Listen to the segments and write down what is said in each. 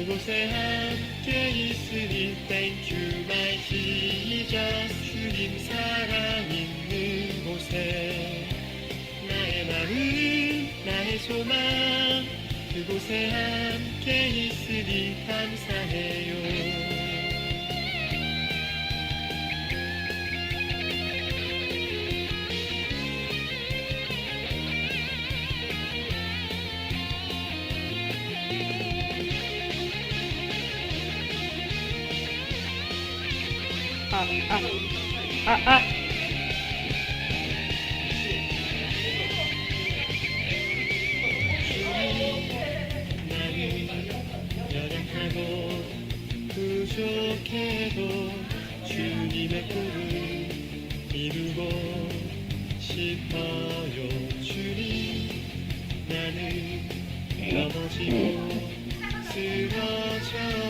그곳에 함께 있으니 Thank you my Jesus 주님 사랑 있는 곳에. 나의 마음 나의 소망 그곳에 함께 있으니 감사해요 아, 아, 아, 연약하고 부족해도 주님의 꿈을 이루고 싶어요 주님. 나는 넘어지고 쓰러져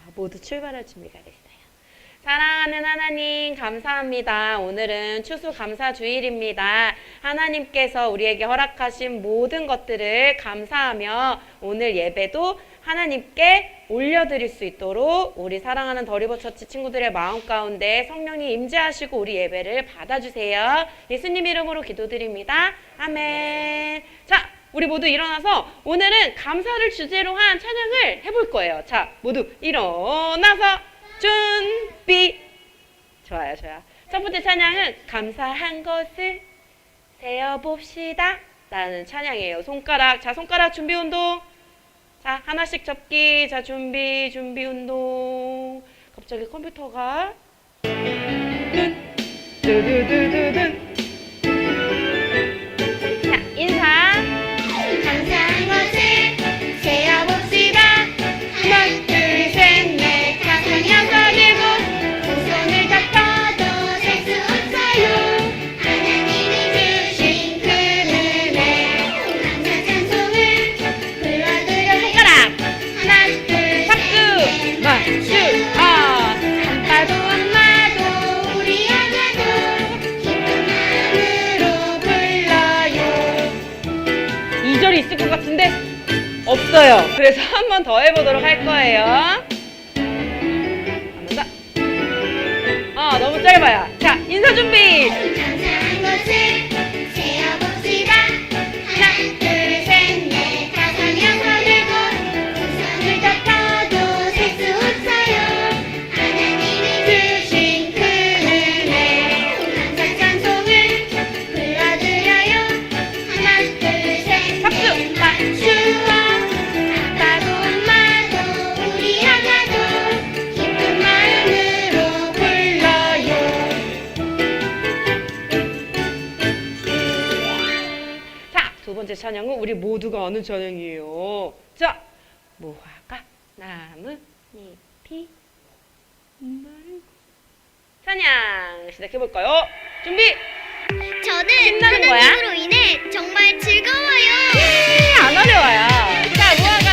아, 모두 출발할 준비가 됐어요. 사랑하는 하나님 감사합니다. 오늘은 추수감사 주일입니다. 하나님께서 우리에게 허락하신 모든 것들을 감사하며 오늘 예배도 하나님께 올려드릴 수 있도록 우리 사랑하는 더리버 처치 친구들의 마음 가운데 성령이 임재하시고 우리 예배를 받아주세요. 예수님 이름으로 기도드립니다. 아멘. 자, 우리 모두 일어나서 오늘은 감사를 주제로 한 찬양을 해볼 거예요. 자, 모두 일어나서 준비. 좋아요, 좋아요. 첫 번째 찬양은 감사한 것을 세어봅시다. 라는 찬양이에요. 손가락, 자, 손가락 준비 운동. 자, 하나씩 접기. 자, 준비, 준비 운동. 갑자기 컴퓨터가. 든, 두두두두든. 없어요. 그래서 한 번 더 해보도록 할 거예요. 한 번 더. 아, 너무 짧아요. 자, 인사 준비! 찬양은 우리 모두가 아는 찬양이에요. 자, 무화과, 나무, 잎이. 찬양 시작해 볼까요? 준비! 저는 신나는 거야? 하나님으로 인해 정말 즐거워요. 안 어려워요. 자, 무화과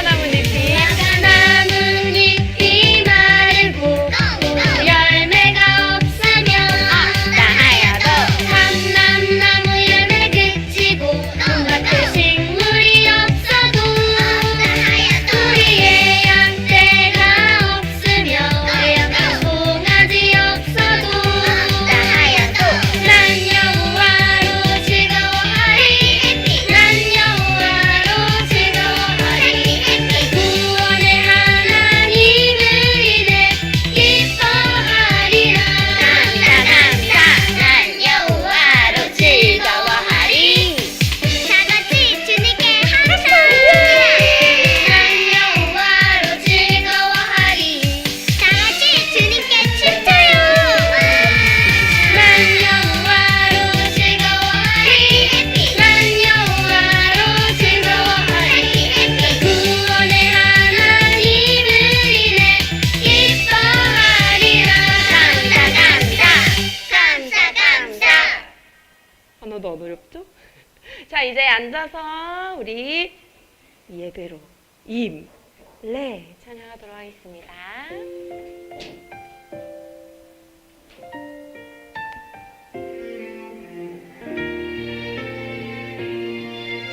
이제 앉아서 우리 예배로 임, 레 찬양하도록 하겠습니다.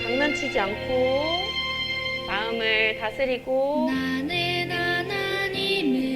장난치지 않고 마음을 다스리고 나는 하나님을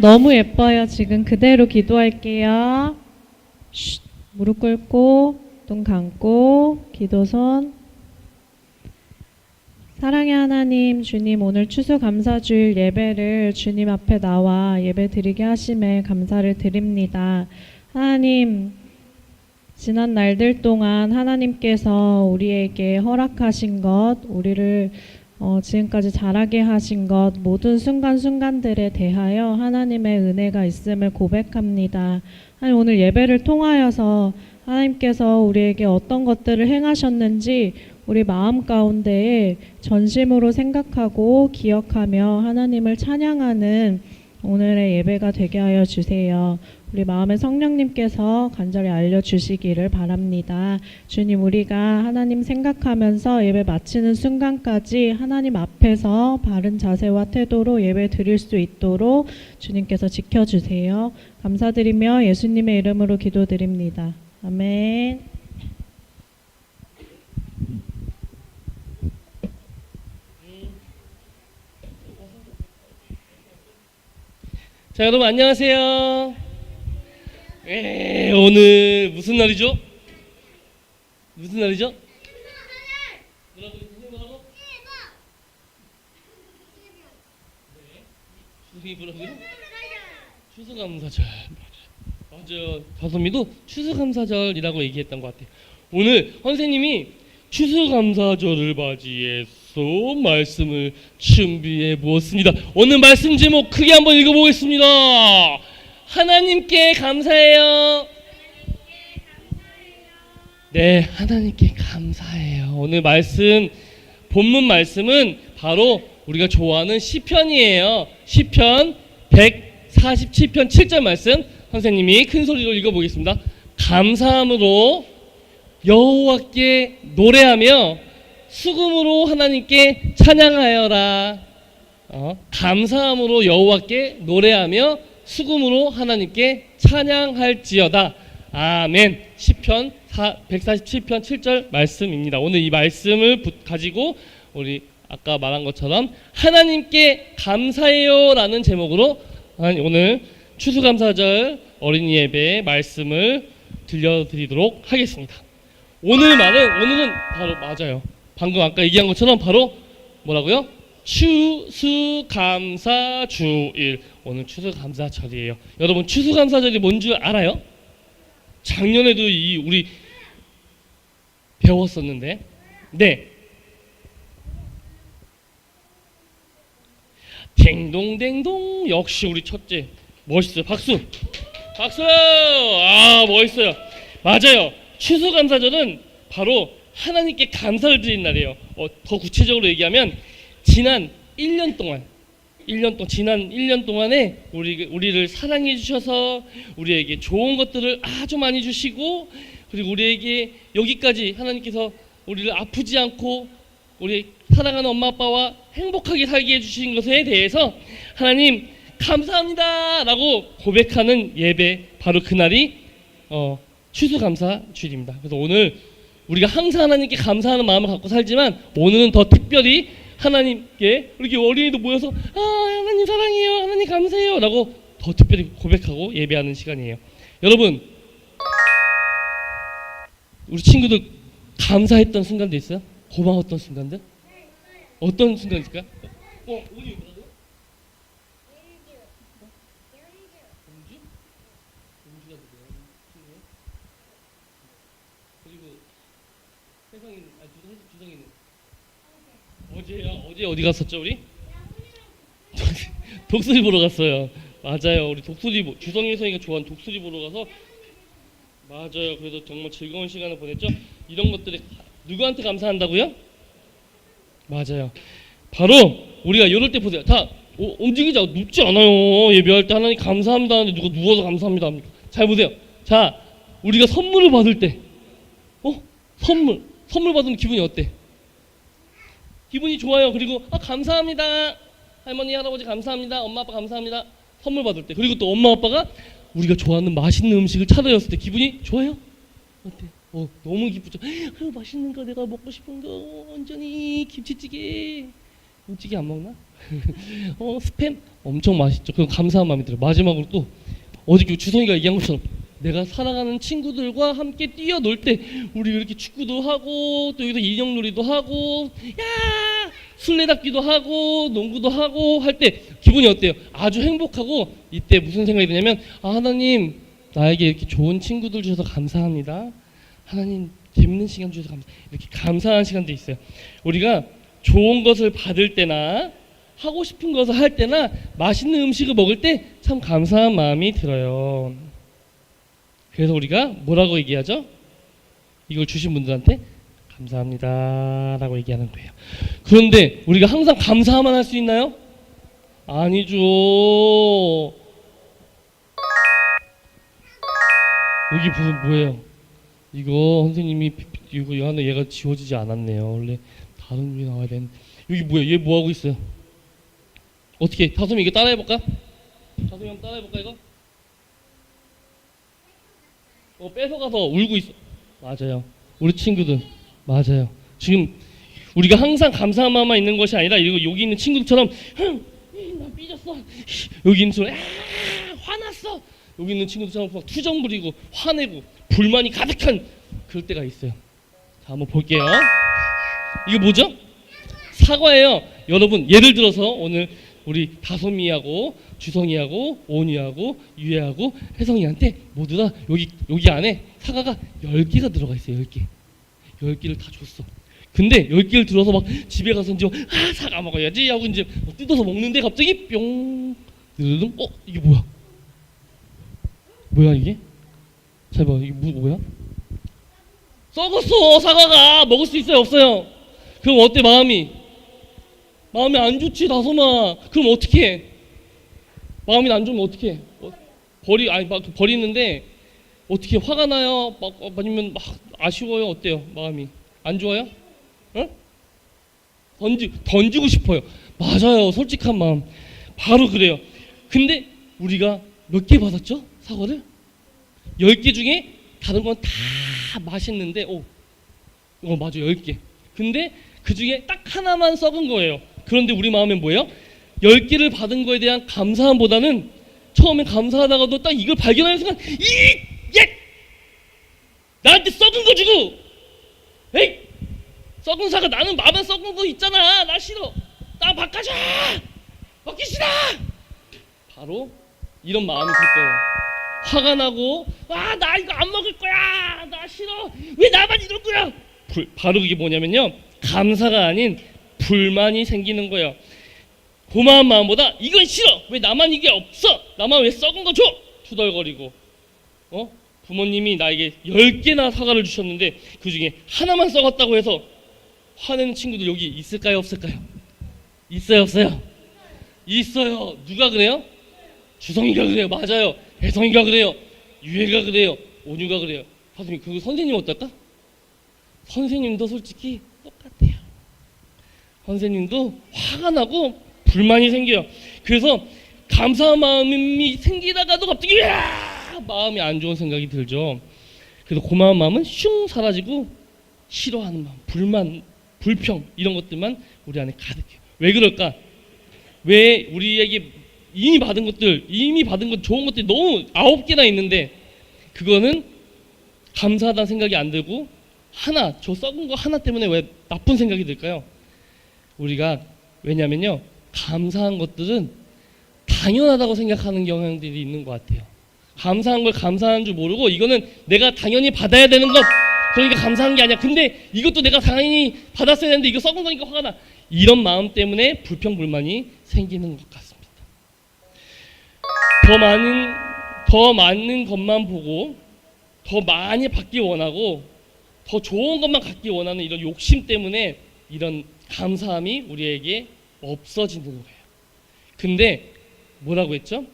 너무 예뻐요. 지금 그대로 기도할게요. 쉿, 무릎 꿇고 눈 감고 기도손 사랑의 하나님 주님 오늘 추수 감사주일 예배를 주님 앞에 나와 예배 드리게 하심에 감사를 드립니다. 하나님 지난 날들 동안 하나님께서 우리에게 허락하신 것, 우리를 어, 지금까지 자라게 하신 것, 모든 순간순간들에 대하여 하나님의 은혜가 있음을 고백합니다. 하나님 오늘 예배를 통하여서 하나님께서 우리에게 어떤 것들을 행하셨는지 우리 마음 가운데에 전심으로 생각하고 기억하며 하나님을 찬양하는 오늘의 예배가 되게 하여 주세요. 우리 마음의 성령님께서 간절히 알려주시기를 바랍니다. 주님, 우리가 하나님 생각하면서 예배 마치는 순간까지 하나님 앞에서 바른 자세와 태도로 예배 드릴 수 있도록 주님께서 지켜주세요. 감사드리며 예수님의 이름으로 기도드립니다. 아멘. 자, 여러분 안녕하세요. 에, 오늘 무슨 날이죠? 무슨 날이죠? 뭐라고 선생님 뭐라고? 네. 선생님이 뭐라고요? 추수감사절. 맞아요. 다솜이도 추수감사절이라고 얘기했던 것 같아요. 오늘 선생님이 추수감사절을 맞이해서 말씀을 준비해 보았습니다. 오늘 말씀 제목 크게 한번 읽어보겠습니다. 하나님께 감사해요. 네, 하나님께 감사해요. 오늘 말씀 본문 말씀은 바로 우리가 좋아하는 시편이에요. 시편 147편 7절 말씀 선생님이 큰 소리로 읽어 보겠습니다. 감사함으로 여호와께 노래하며 수금으로 하나님께 찬양하여라. 어, 감사함으로 여호와께 노래하며 수금으로 하나님께 찬양할지어다. 아멘. 시편 147편 7절 말씀입니다. 오늘 이 말씀을 붙- 가지고 우리 아까 말한 것처럼 하나님께 감사해요라는 제목으로 오늘 추수감사절 어린이 예배 말씀을 들려드리도록 하겠습니다. 오늘 말은 오늘은 바로 맞아요. 방금 아까 얘기한 것처럼 바로 뭐라고요? 추수감사 주일. 오늘 추수감사절이에요. 여러분 추수감사절이 뭔 줄 알아요? 작년에도 이 우리 배웠었는데, 네. 댕동댕동 역시 우리 첫째 멋있어요. 박수. 박수. 아 멋있어요. 맞아요. 추수감사절은 바로 하나님께 감사를 드리는 날이에요. 어, 더 구체적으로 얘기하면 지난 1년 동안 1년 동안 지난 1년 동안에 우리 우리를 사랑해 주셔서 우리에게 좋은 것들을 아주 많이 주시고 그리고 우리에게 여기까지 하나님께서 우리를 아프지 않고 우리 사랑하는 엄마 아빠와 행복하게 살게 해 주신 것에 대해서 하나님 감사합니다라고 고백하는 예배 바로 그날이 어, 추수감사 주일입니다. 그래서 오늘 우리가 항상 하나님께 감사하는 마음을 갖고 살지만 오늘은 더 특별히 하나님께 이렇게 어린이도 모여서 아 하나님 사랑해요 하나님 감사해요 라고 더 특별히 고백하고 예배하는 시간이에요. 여러분 우리 친구들 감사했던 순간도 있어요? 고마웠던 순간들? 어떤 순간 있을까? 어, 어디 뭐라고요? 공주? 공주가 누구예요? 친구예요? 그리고 세상이는 아 주성 주성이는 어제요? 어제 어디 갔었죠 우리? 독수리 보러 갔어요. 맞아요. 우리 독수리 보- 주성이 혜성이가 좋아하는 독수리 보러 가서 맞아요. 그래서 정말 즐거운 시간을 보냈죠. 이런 것들이 누구한테 감사한다고요? 맞아요. 바로 우리가 이럴 때 보세요. 다 어, 움직이자 눕지 않아요. 예배할 때 하나님 감사합니다 하는데 누가 누워서 감사합니다 합니까? 잘 보세요. 자, 우리가 선물을 받을 때, 어, 선물, 선물 받으면 기분이 어때? 기분이 좋아요. 그리고 아 감사합니다. 할머니, 할아버지 감사합니다. 엄마, 아빠 감사합니다. 선물 받을 때. 그리고 또 엄마, 아빠가 우리가 좋아하는 맛있는 음식을 차려줬을 때 기분이 좋아요? 어때? 어, 너무 기쁘죠. 아유, 맛있는 거 내가 먹고 싶은 거 완전히 김치찌개. 김치찌개 안 먹나? 어, 스팸 엄청 맛있죠. 그럼 감사한 마음이 들어요. 마지막으로 또 어저께 주성이가 얘기한 것처럼 내가 사랑하는 친구들과 함께 뛰어놀 때 우리 이렇게 축구도 하고 또 여기서 인형놀이도 하고 야 술래잡기도 하고 농구도 하고 할 때 기분이 어때요? 아주 행복하고 이때 무슨 생각이 드냐면 아 하나님 나에게 이렇게 좋은 친구들 주셔서 감사합니다. 하나님 재밌는 시간 주셔서 감사. 이렇게 감사한 시간도 있어요. 우리가 좋은 것을 받을 때나 하고 싶은 것을 할 때나 맛있는 음식을 먹을 때 참 감사한 마음이 들어요. 그래서 우리가 뭐라고 얘기하죠? 이걸 주신 분들한테 감사합니다 라고 얘기하는 거예요. 그런데 우리가 항상 감사만 할 수 있나요? 아니죠. 여기 무슨 뭐예요? 이거 선생님이 이거 하나 얘가 지워지지 않았네요. 원래 다른 게 나와야 되는. 여기 뭐야? 얘 뭐 하고 있어요? 어떻게? 다솜이 이거 따라해 볼까? 다솜이 한번 따라해 볼까 이거? 어 뺏어가서 울고 있어. 맞아요. 우리 친구들 맞아요. 지금 우리가 항상 감사한 마음만 있는 것이 아니라 이거 여기 있는 친구들처럼 흥, 이, 나 삐졌어. 여기 있는 친구 아 화났어. 여기 있는 친구들처럼 막 투정 부리고 화내고 불만이 가득한 그럴 때가 있어요. 자 한번 볼게요. 이게 뭐죠? 사과예요. 여러분 예를 들어서 오늘 우리 다솜이하고 주성이하고 오니하고 유혜하고 혜성이한테 모두 다 여기 여기 안에 사과가 10개가 들어가 있어요. 10개. 10개를 다 줬어. 근데 10개를 들어서 막 집에 가서 이제 아 사과 먹어야지 하고 이제 뭐 뜯어서 먹는데 갑자기 뿅 느르릉 어 이게 뭐야? 뭐야 이게? 잘 봐. 이게 뭐, 뭐야? 썩었어 사과가 먹을 수 있어요 없어요? 그럼 어때 마음이? 마음이 안 좋지 다솜아. 그럼 어떻게 해? 마음이 안 좋으면 어떻게 해? 어, 버리 아니 막 버리는데 어떻게 화가 나요? 막 어, 아니면 막 아쉬워요? 어때요? 마음이 안 좋아요? 응? 던지 던지고 싶어요. 맞아요. 솔직한 마음. 바로 그래요. 근데 우리가 몇 개 받았죠? 사과를? 열개 중에 다른 건 다 맛있는데 오, 어 맞아 열 개. 근데 그 중에 딱 하나만 썩은 거예요. 그런데 우리 마음엔 뭐예요? 열 개를 받은 거에 대한 감사함보다는 처음에 감사하다가도 딱 이걸 발견하는 순간 이 예! 나한테 썩은 거 주고! 에이! 썩은 사과 나는 마음에 썩은 거 있잖아! 나 싫어! 나 바꿔줘! 먹기 싫어 바로 이런 마음이 들 거예요. 화가 나고 아 나 이거 안 먹을 거야! 나 싫어! 왜 나만 이럴 거야! 불, 바로 그게 뭐냐면요. 감사가 아닌 불만이 생기는 거예요 고마운 마음보다 이건 싫어. 왜 나만 이게 없어? 나만 왜 썩은 거 줘 투덜거리고. 어? 부모님이 나에게 열 개나 사과를 주셨는데 그 중에 하나만 썩었다고 해서 화내는 친구들 여기 있을까요? 없을까요? 있어요 없어요? 있어요. 누가 그래요? 주성이가 그래요. 맞아요. 혜성이가 그래요. 유혜가 그래요. 온유가 그래요. 선생님 그 선생님 어떨까? 선생님도 솔직히 똑같아요. 선생님도 화가 나고 불만이 생겨요 그래서 감사한 마음이 생기다가도 갑자기 으아! 마음이 안 좋은 생각이 들죠 그래서 고마운 마음은 슝 사라지고 싫어하는 마음 불만 불평 이런 것들만 우리 안에 가득해요. 왜 그럴까? 왜 우리에게 이미 받은 것들, 이미 받은 것 좋은 것들이 너무 아홉 개나 있는데 그거는 감사하다는 생각이 안 들고 하나 저 썩은 거 하나 때문에 왜 나쁜 생각이 들까요? 우리가 왜냐면요 감사한 것들은 당연하다고 생각하는 경향들이 있는 것 같아요. 감사한 걸 감사한 줄 모르고 이거는 내가 당연히 받아야 되는 것 그러니까 감사한 게 아니야. 근데 이것도 내가 당연히 받았어야 되는데 이거 썩은 거니까 화가 나. 이런 마음 때문에 불평불만이 생기는 것 같습니다. 더 많은 더 많은 것만 보고 더 많이 받기 원하고 더 좋은 것만 갖기 원하는 이런 욕심 때문에 이런 감사함이 우리에게 없어지는 거예요. 근데 뭐라고 했죠?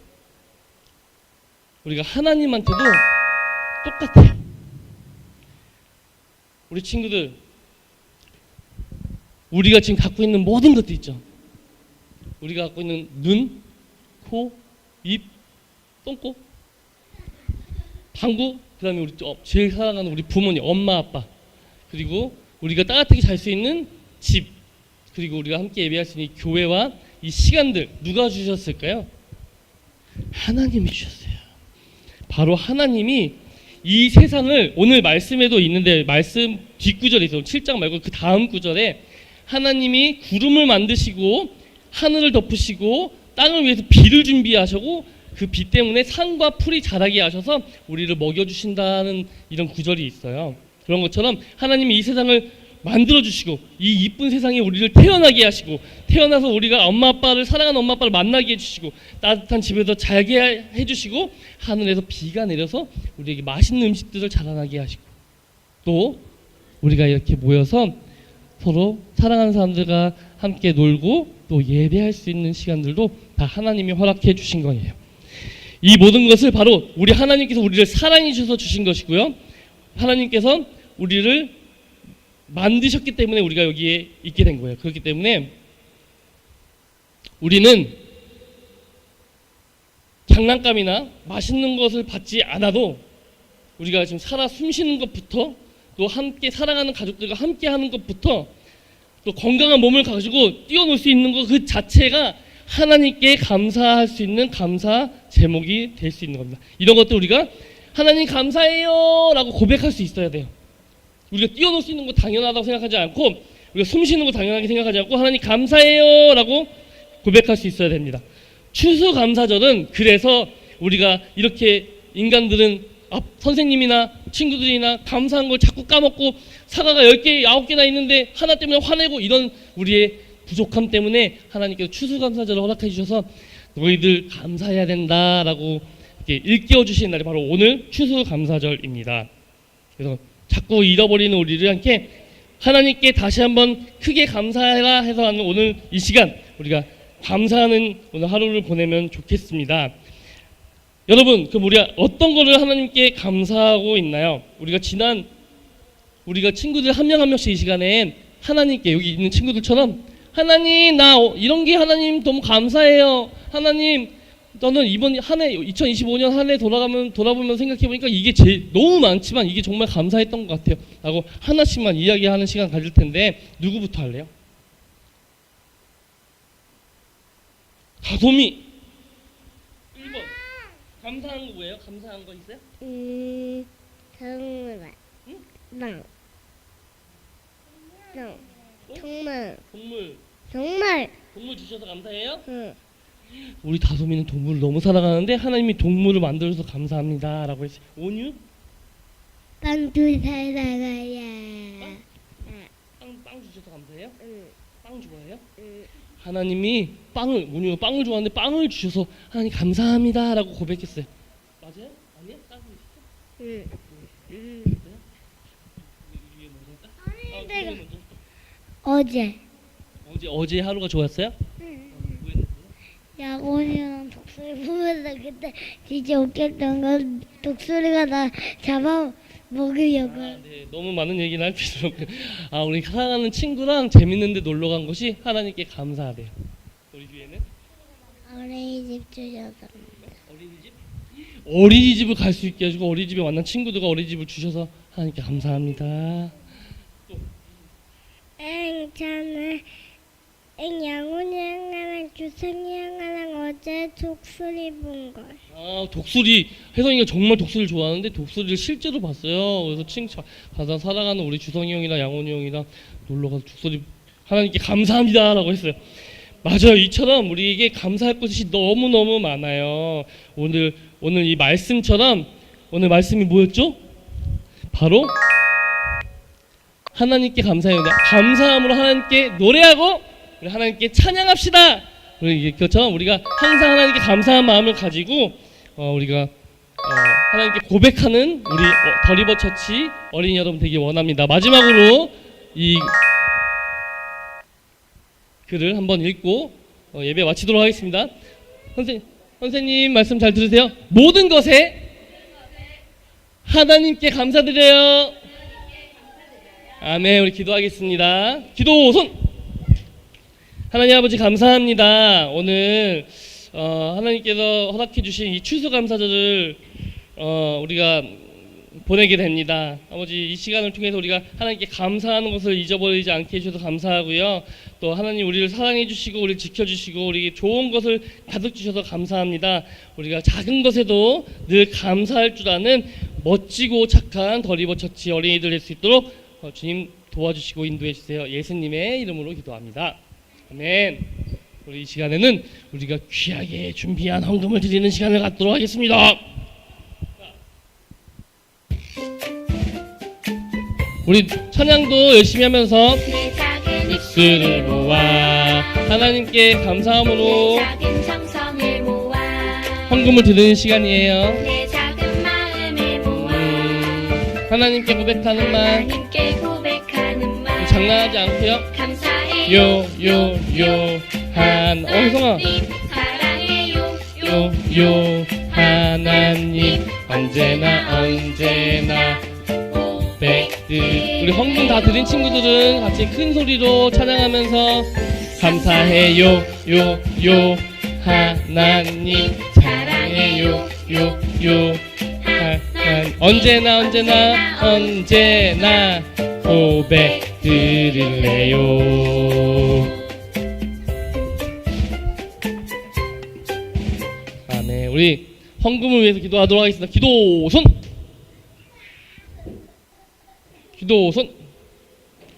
우리가 하나님한테도 똑같아요. 우리 친구들 우리가 지금 갖고 있는 모든 것들 있죠. 우리가 갖고 있는 눈, 코, 입, 똥꼬, 방구, 그 다음에 우리 어, 제일 사랑하는 우리 부모님, 엄마, 아빠, 그리고 우리가 따뜻하게 잘 수 있는 집, 그리고 우리가 함께 있는 이 교회와 이 시간들 누가 주셨을까요? 하나님이 주셨어요. 바로 하나님이 이 세상을 오늘 말씀에도 있는데 말씀 뒷구절에 있어 7장 말고 그 다음 구절에 하나님이 구름을 만드시고 하늘을 덮으시고 땅을 위해서 비를 준비하시고 그 비 때문에 산과 풀이 자라게 하셔서 우리를 먹여 주신다는 이런 구절이 있어요. 그런 것처럼 하나님이 이 세상을 만들어 주시고 이 이쁜 세상에 우리를 태어나게 하시고 태어나서 우리가 엄마 아빠를 사랑하는 엄마 아빠를 만나게 해 주시고 따뜻한 집에서 자게 해 주시고 하늘에서 비가 내려서 우리에게 맛있는 음식들을 자라나게 하시고 또 우리가 이렇게 모여서 서로 사랑하는 사람들과 함께 놀고 또 예배할 수 있는 시간들도 다 하나님이 허락해 주신 거예요. 이 모든 것을 바로 우리 하나님께서 우리를 사랑해 주셔서 주신 것이고요. 하나님께서 우리를 만드셨기 때문에 우리가 여기에 있게 된 거예요. 그렇기 때문에 우리는 장난감이나 맛있는 것을 받지 않아도 우리가 지금 살아 숨쉬는 것부터 또 함께 사랑하는 가족들과 함께 하는 것부터 또 건강한 몸을 가지고 뛰어놀 수 있는 것 그 자체가 하나님께 감사할 수 있는 감사 제목이 될 수 있는 겁니다. 이런 것도 우리가 하나님 감사해요 라고 고백할 수 있어야 돼요. 우리가 뛰어놀 수 있는 거 당연하다고 생각하지 않고 우리가 숨 쉬는 거 당연하게 생각하지 않고 하나님 감사해요 라고 고백할 수 있어야 됩니다. 추수감사절은 그래서 우리가 이렇게 인간들은 아, 선생님이나 친구들이나 감사한 걸 자꾸 까먹고 사과가 10개, 9개나 있는데 하나 때문에 화내고 이런 우리의 부족함 때문에 하나님께서 추수감사절을 허락해 주셔서 너희들 감사해야 된다라고 이렇게 일깨워 주시는 날이 바로 오늘 추수감사절입니다. 그래서 자꾸 잃어버리는 우리를 함께 하나님께 다시 한번 크게 감사해라 해서 하는 오늘 이 시간 우리가 감사하는 오늘 하루를 보내면 좋겠습니다. 여러분, 그럼 우리가 어떤 거를 하나님께 감사하고 있나요? 우리가 지난 우리가 친구들 한 명 한 명씩 이 시간에 하나님께 여기 있는 친구들처럼 하나님 나 어, 이런 게 하나님 너무 감사해요. 하나님 저는 이번 한 해 2025년 한 해 돌아가면 돌아보면 생각해 보니까 이게 제 너무 많지만 이게 정말 감사했던 것 같아요. 라고 하나씩만 이야기하는 시간 가질 텐데 누구부터 할래요? 다솜이 1번 감사한 거 뭐예요? 감사한 거 있어요? 음, 정말. 응? 랑. 랑. 정말. 동물 정말. 동물 주셔서 감사해요? 응. 우리 다솜이는 동물을 너무 사랑하는데 하나님이 동물을 만들어서 감사합니다라고 했어요. 온유 빵도 사다가야. 빵, 빵 주셔서 감사해요? 응. 빵 좋아해요? 응. 하나님이 빵을 온유가 빵을 좋아하는데 빵을 주셔서 하나님 감사합니다라고 고백했어요. 맞아요? 거 있어? 응. 응. 먼저 할까? 아, 내가-. 어제. 어제 어제 하루가 좋았어요? 응. 야곤이랑 독수리 보면서 그때 진짜 웃겼던 건 독수리가 나 잡아 먹으려고. 아, 네. 너무 많은 얘기는 할 필요 없고 아 우리 사랑하는 친구랑 재밌는데 놀러 간 것이 하나님께 감사하대요. 우리 뒤에는 어린이집 주셔서. 어린이집 어린이집을 갈 수 있게 해주고 어린이집에 만난 친구들과 어린이집을 주셔서 하나님께 감사합니다. 행천을 응, 양훈이 형아랑 주성이 형아랑 어제 독수리 본 걸. 아 독수리 혜성이가 정말 독수리를 좋아하는데 독수리를 실제로 봤어요. 그래서 칭찬 받아 사랑하는 우리 주성이 형이랑 양원이 형이랑 놀러 가서 독수리 하나님께 감사합니다라고 했어요. 맞아요. 이처럼 우리에게 감사할 것이 너무 너무 많아요. 오늘 오늘 이 말씀처럼 오늘 말씀이 뭐였죠? 바로 하나님께 감사합니다. 감사함으로 하나님께 노래하고 하나님께 찬양합시다. 그처럼 우리가 항상 하나님께 감사한 마음을 가지고 어, 우리가 어, 하나님께 고백하는 우리 어, 더리버 처치 어린이 여러분 되기 원합니다. 마지막으로 이 글을 한번 읽고 어, 예배 마치도록 하겠습니다. 선생 선생님 말씀 잘 들으세요. 모든 것에 하나님께 감사드려요. 아멘. 우리 기도하겠습니다. 기도 손. 하나님 아버지 감사합니다. 오늘 어, 하나님께서 허락해 주신 이 추수 감사절을 어, 우리가 보내게 됩니다. 아버지 이 시간을 통해서 우리가 하나님께 감사하는 것을 잊어버리지 않게 해주셔서 감사하고요. 또 하나님 우리를 사랑해 주시고 우리를 지켜 주시고 우리 좋은 것을 가득 주셔서 감사합니다. 우리가 작은 것에도 늘 감사할 줄 아는 멋지고 착한 더리버 처치 어린이들 될 수 있도록 어, 주님 도와주시고 인도해 주세요. 예수님의 이름으로 기도합니다. 아멘. 우리 이 시간에는 우리가 귀하게 준비한 헌금을 드리는 시간을 갖도록 하겠습니다. 우리 찬양도 열심히 하면서 입술을 모아 하나님께 감사함으로 헌금을 드리는 시간이에요. 하나님께 고백하는 말 장난하지 않고요. 요요요한 어 하나님, 사랑해요 요 요요 하나님 언제나 언제나. 백들 우리 헌금 다 드린 친구들은 같이 큰 소리로 찬양하면서 감사해요 요 요 하나님. 사랑해요 요 요 하나님 언제나 언제나 언제나. 고백 드릴래요 아멘 우리 헌금을 위해서 기도하도록 하겠습니다 기도 손 기도 손.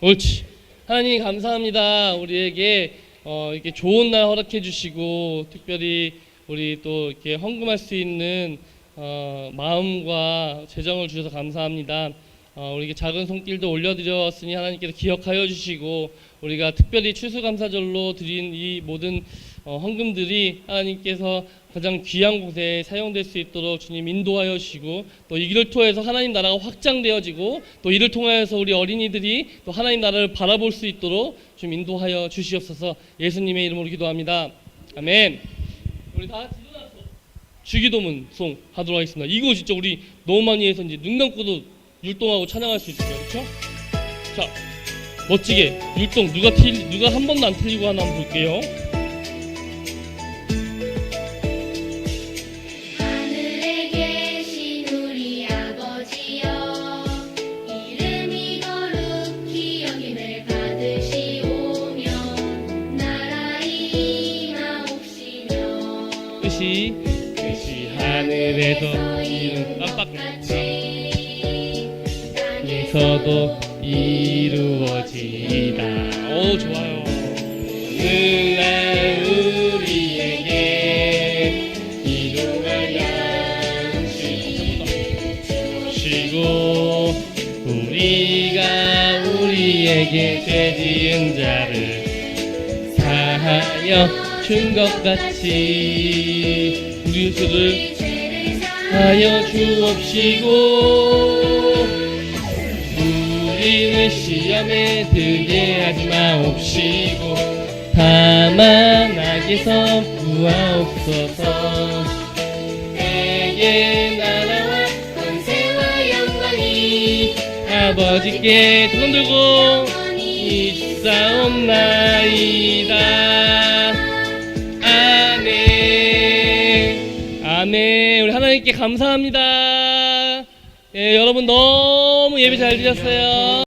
옳지. 하나님 감사합니다. 우리에게 어, 이렇게 좋은 날 허락해 주시고 특별히 우리 또 이렇게 헌금할 수 있는 어, 마음과 재정을 주셔서 감사합니다. 어, 우리에게 작은 손길도 올려드렸으니 하나님께서 기억하여 주시고 우리가 특별히 추수감사절로 드린 이 모든 어, 헌금들이 하나님께서 가장 귀한 곳에 사용될 수 있도록 주님 인도하여 주시고 또 이 길을 통해서 하나님 나라가 확장되어지고 또 이를 통하여서 우리 어린이들이 또 하나님 나라를 바라볼 수 있도록 좀 인도하여 주시옵소서 예수님의 이름으로 기도합니다. 아멘. 우리 다 같이 주기도문 송 하도록 하겠습니다. 이거 진짜 우리 너무 많이 해서 이제 눈 감고도 율동하고 찬양할 수 있어요. 그렇죠? 자, 멋지게 율동 누가 틀 누가 한 번도 안 틀리고 하나 한번 볼게요. 주시고 우리가 우리에게 죄지은 자를 사하여 준 것 같이 우리 수를 하여 주옵시고 우리를 시험에 들게 하지 마옵시고 다만 악에서 구하옵소서. 내게 나 아버지께 두 손 들고 있사옵나이다. 아멘. 아멘. 우리 하나님께 감사합니다. 예, 여러분 너무 예배 잘 드렸어요